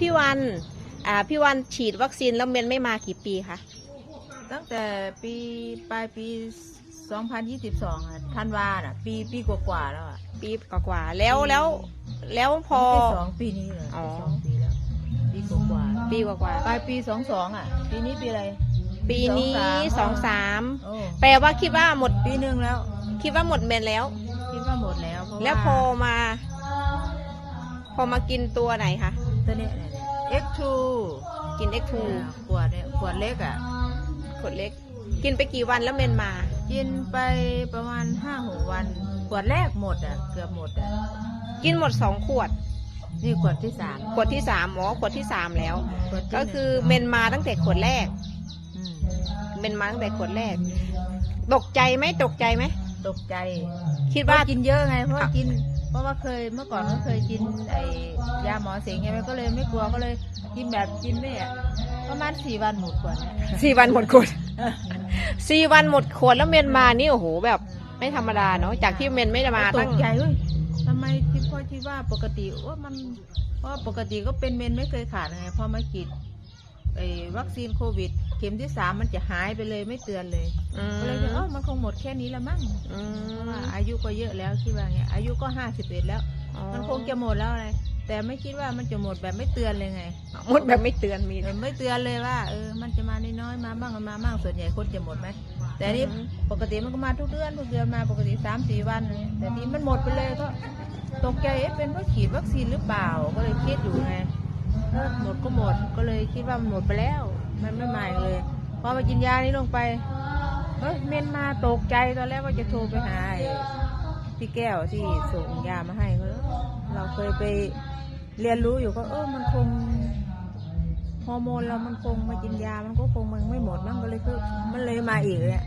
พี่วันอ่าพี่วันฉีดวัคซีนแล้วเมนไม่มากี่ปีคะตั้งแต่ปีปลายปี 2022อะธันวาน่ะ ปีปีกว่าๆแล้วอะปีกว่าๆแล้วแล้วแล้วพอ ปีสองปีนี้เลยอ๋อ สองปีแล้วปีกว่าปีกว่าๆปลายปีสองสองอะ ปีนี้ปีอะไร ๆปีนี้สองสามโอ้แปลว่าคิดว่าหมดปีหนึ่งแล้วคิดว่าหมดเมนแล้ว คิดว่าหมดแล้วเพราะแล้วพอมา พอมากินตัวไหนคะ ตัวเนี้ยเนี่ยเนี่ย X2 กิน X2 อ่าขวดเนี่ยขวดเล็กอะ ขวดเล็ก กินไปกี่วันแล้วเมนมา กินไปประมาณห้าหกวัน ขวดแรกหมดอะ เกือบหมดอะ กินหมดสองขวด นี่ขวดที่สามขวดที่สามหมอขวดที่สามแล้วขวดที่ก็หนึ่งคือเมนมาตั้งแต่ขวดแรกอืมเมนมาตั้งแต่ขวดแรก ตกใจไหมตกใจไหม ตกใจ คิดว่าว่ากินเยอะไงเพราะว่าอะกิน เพราะว่าเคยเมื่อก่อนก็เคยกินไอ้ยาหมอเสงไงมันก็เลยไม่กลัวก็เลยกินแบบกินไม่อะประมาณสี่วันหมดขวดเนี่ยสี่วันหมดขวดสี่วันหมดขวดแล้วเมนมานี่โอ้โหแบบไม่ธรรมดาเนาะจากที่เมนไม่ได้มาตตั้งกใจเฮ้ยทำไมที่พ่อที่ว่าปกติว่ามันเพราะว่าปกติก็เป็นเมนไม่เคยขาดไงพอมาฉีด ไอ้วัคซีนโควิด เข็มที่สามมันจะหายไปเลยไม่เตือนเลยอืมก็เลยคิดเออมันคงหมดแค่นี้ละมั้งอืเพราะมว่าอายุก็เยอะแล้วคิดว่าเงี้ยอายุก็ห้าสิบเอ็ดแล้ว อ๋อมันคงจะหมดแล้วอะไรแต่ไม่คิดว่ามันจะหมดแบบไม่เตือนเลยไงหมดแบบไม่เตือนมีเออไม่เตือนเลยว่าเออมันจะมาน้อยๆมาบ้างมาบ้างส่วนใหญ่คนจะหมดไหมแต่นี่ปกติมันก็มาทุกเดือนทุกเดือนมาปกติสามสี่วันเลยแต่นี่มันหมดไปเลยก็ตกใจเอ๊ะเป็นเพราะฉีดวัคซีนหรือเปล่าก็เลยคิดอยู่ไง เออหมดก็หมดก็เลยคิดว่ามันหมดไปแล้ว มันไม่มาอีกเลยพอมากินยานี้ลงไปเฮ้ยเมนมาตกใจตอนแรกว่าจะโทรไปหาพี่แก้วที่ส่งยามาให้ก็เราเคยไปเรียนรู้อยู่ก็เออมันคงฮอร์โมนเรามันคงมากินยามันก็คงมันไม่หมดมั้งก็เลยคือมันเลยมาอีกเลย